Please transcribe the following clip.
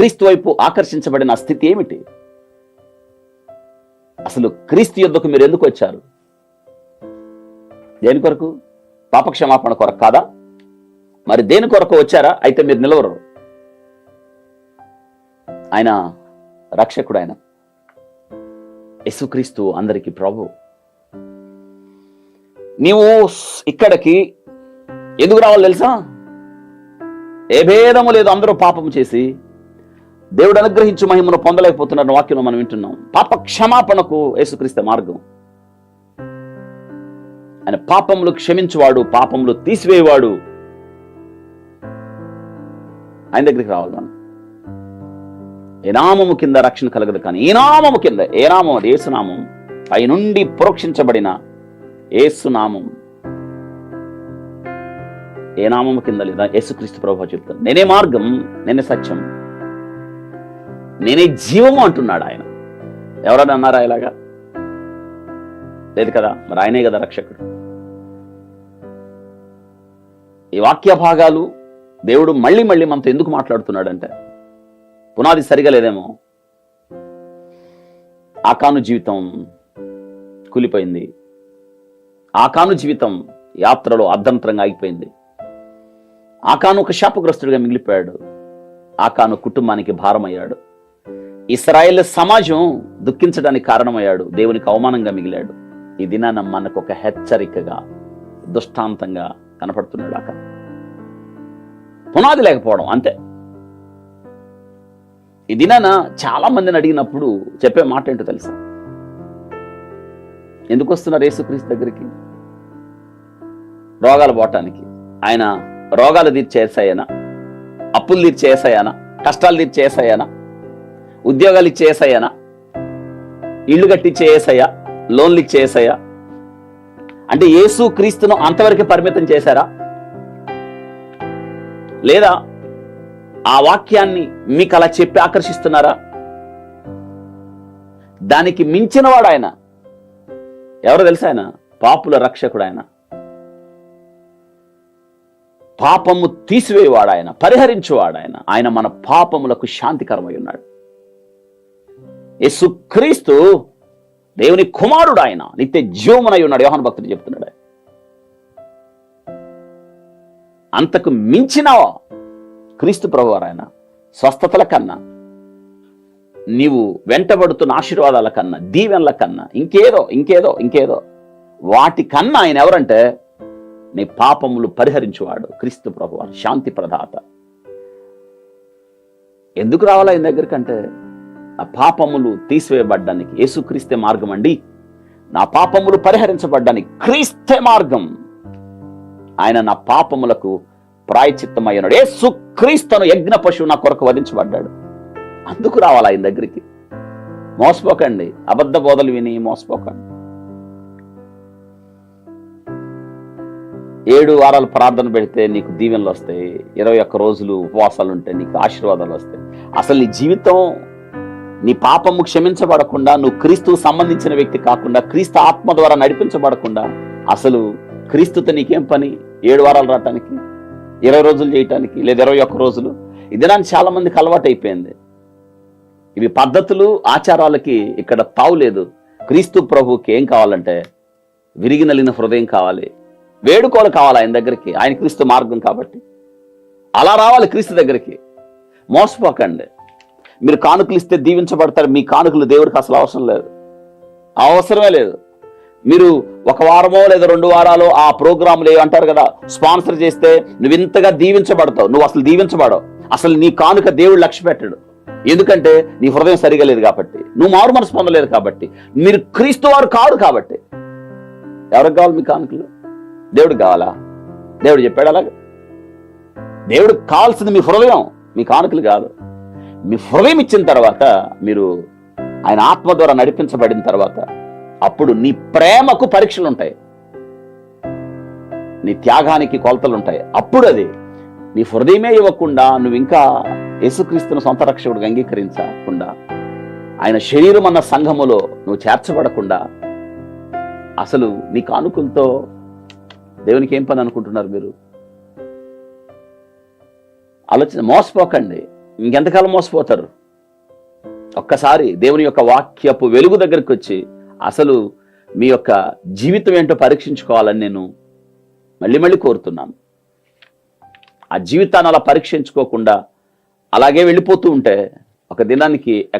క్రీస్తు వైపు ఆకర్షించబడిన స్థితి ఏమిటి? అసలు క్రీస్తు యుద్ధకు మీరు ఎందుకు వచ్చారు? దేని కొరకు? పాపక్షమాపణ కొరకు కాదా? మరి దేని కొరకు వచ్చారా? అయితే మీరు నిలవరు. ఆయన రక్షకుడు ఆయన యేసుక్రీస్తు అందరికీ ప్రభు. నీవు ఇక్కడికి ఎందుకు రావాలి తెలుసా? ఏ భేదము లేదు అందరూ పాపం చేసి దేవుడు అనుగ్రహించు మహిమను పొందలేకపోతున్న వాక్యం మనం వింటున్నాం. పాప క్షమాపణకు యేసుక్రీస్తు మార్గం. ఆయన పాపములు క్షమించువాడు పాపములు తీసివేయవాడు. ఆయన దగ్గరికి రావాలి మనం. ఏ నామము కింద రక్షణ కలగదు కానీ ఏ నామము కింద ఏ నామం అది ఏసునామం పైనుండి ప్రోక్షించబడిన ఏసునామం. ఏ నామము కింద లేదా? యేసుక్రీస్తు ప్రభావ చెప్తాను. నేనే మార్గం నేనే సత్యం. నేనే జీవము అంటున్నాడు ఆయన. ఎవరైనా అన్నారా ఇలాగా? లేదు కదా మరి ఆయనే కదా రక్షకుడు. ఈ వాక్య భాగాలు దేవుడు మళ్ళీ మళ్ళీ మనతో ఎందుకు మాట్లాడుతున్నాడంటే పునాది సరిగా లేదేమో. ఆకాను జీవితం కూలిపోయింది. ఆకాను జీవితం యాత్రలో అర్ధంతరంగా ఆగిపోయింది. ఆకాను ఒక శాపగ్రస్తుడిగా మిగిలిపోయాడు. ఆకాను కుటుంబానికి భారమయ్యాడు. ఇస్రాయేల్ సమాజం దుఃఖించడానికి కారణమయ్యాడు దేవునికి అవమానంగా మిగిలాడు. ఈ దినాన మనకు ఒక హెచ్చరికగా దుష్టాంతంగా కనపడుతున్నాడు అక్కడ పునాది లేకపోవడం అంతే. ఈ దినాన చాలా మందిని అడిగినప్పుడు చెప్పే మాట ఏంటో తెలుసా? ఎందుకు వస్తున్నారు యేసుక్రీస్తు దగ్గరికి? రోగాలు పోవటానికి. ఆయన రోగాలు తీర్చేసాయనా అప్పులు తీర్చేసాయనా కష్టాలు తీర్చేసాయనా ఉద్యోగాలు ఇచ్చేసాయనా ఇల్లు కట్టిచ్చేసాయా లోన్లు ఇచ్చేసాయా అంటే యేసు క్రీస్తును అంతవరకు పరిమితం చేశారా? లేదా ఆ వాక్యాన్ని మీకు అలా చెప్పి ఆకర్షిస్తున్నారా? దానికి మించినవాడు ఆయన. ఎవరు తెలుసా ఆయన? పాపుల రక్షకుడు ఆయన. పాపము తీసివేయవాడు ఆయన పరిహరించువాడు ఆయన. ఆయన మన పాపములకు శాంతికరమై ఉన్నాడు. యేసుక్రీస్తు దేవుని కుమారుడు ఆయన నిత్య జీవమునై ఉన్నాడు. యోహాను భక్తుడు చెప్తున్నాడు. అంతకు మించిన క్రీస్తు ప్రభువారు ఆయన స్వస్థతల కన్నా నీవు వెంటబడుతున్న ఆశీర్వాదాల కన్నా దీవెనల కన్నా ఇంకేదో ఇంకేదో ఇంకేదో వాటి కన్నా ఆయన ఎవరంటే నీ పాపములు పరిహరించువాడు క్రీస్తు ప్రభువారు శాంతి ప్రదాత. ఎందుకు రావాలా ఆయన దగ్గరికంటే? నా పాపములు తీసివేయబడ్డానికి యేసుక్రీస్తే మార్గం అండి. నా పాపములు పరిహరించబడ్డానికి క్రీస్తే మార్గం. ఆయన నా పాపములకు ప్రాయచిత్తమయ్యాడు యేసు క్రీస్తును యజ్ఞ పశువు నా కొరకు వధించబడ్డాడు. అందుకు రావాలి ఆయన దగ్గరికి. మోసపోకండి. అబద్ధ బోధలు విని మోసపోకండి. ఏడు వారాలు ప్రార్థన పెడితే నీకు దీవెనలు వస్తాయి. ఇరవై ఒక్క రోజులు ఉపవాసాలు ఉంటే నీకు ఆశీర్వాదాలు వస్తాయి. అసలు నీ జీవితం నీ పాపము క్షమించబడకుండా నువ్వు క్రీస్తుకు సంబంధించిన వ్యక్తి కాకుండా క్రీస్తు ఆత్మ ద్వారా నడిపించబడకుండా అసలు క్రీస్తుతో నీకేం పని? ఏడు వారాలు రావటానికి ఇరవై రోజులు చేయటానికి లేదా ఇరవై ఒక్క రోజులు? ఇది నాకు చాలా మందికి అలవాటు అయిపోయింది ఇవి పద్ధతులు ఆచారాలకి ఇక్కడ తావు లేదు. క్రీస్తు ప్రభుకి ఏం కావాలంటే విరిగి నలిన హృదయం కావాలి. వేడుకోలు కావాలి ఆయన దగ్గరికి. ఆయన క్రీస్తు మార్గం కాబట్టి. అలా రావాలి క్రీస్తు దగ్గరికి. మోసపోకండి. మీరు కానుకలు ఇస్తే దీవించబడతారు. మీ కానుకలు దేవుడికి అసలు అవసరం లేదు. అవసరమే లేదు. మీరు ఒక వారమో లేదా రెండు వారాలు ఆ ప్రోగ్రాంలు అంటారు కదా స్పాన్సర్ చేస్తే నువ్వు ఇంతగా దీవించబడతావు. నువ్వు అసలు దీవించబడవు. అసలు నీ కానుక దేవుడు లక్ష్య పెట్టాడు. ఎందుకంటే నీ హృదయం సరిగా లేదు కాబట్టి. నువ్వు మారు మనసు పొందలేదు కాబట్టి. మీరు క్రీస్తు వారు కాదు కాబట్టి. ఎవరికి కావాలి మీ కానుకలు? దేవుడు కావాలా? దేవుడు చెప్పాడు అలాగే. దేవుడు కావాల్సింది మీ హృదయం. మీ కానుకలు కాదు. మీ హృదయం ఇచ్చిన తర్వాత మీరు ఆయన ఆత్మ ద్వారా నడిపించబడిన తర్వాత అప్పుడు నీ ప్రేమకు పరీక్షలు ఉంటాయి. నీ త్యాగానికి కొలతలు ఉంటాయి. అప్పుడు అది నీ హృదయమే ఇవ్వకుండా నువ్వు ఇంకా యేసుక్రీస్తును సొంత రక్షకుడికి అంగీకరించకుండా ఆయన శరీరం అన్న సంఘములో నువ్వు చేర్చబడకుండా అసలు నీ కానుకలతో దేవునికి ఏం పని అనుకుంటున్నారు మీరు? ఆలోచన మోసపోకండి. ఇంకెంతకాలం మోసపోతారు? ఒక్కసారి దేవుని యొక్క వాక్యపు వెలుగు దగ్గరికి వచ్చి అసలు మీ యొక్క జీవితం ఏంటో పరీక్షించుకోవాలని నేను మళ్ళీ మళ్ళీ కోరుతున్నాను. ఆ జీవితాన్ని అలా పరీక్షించుకోకుండా అలాగే వెళ్ళిపోతూ ఉంటే ఒక దినానికి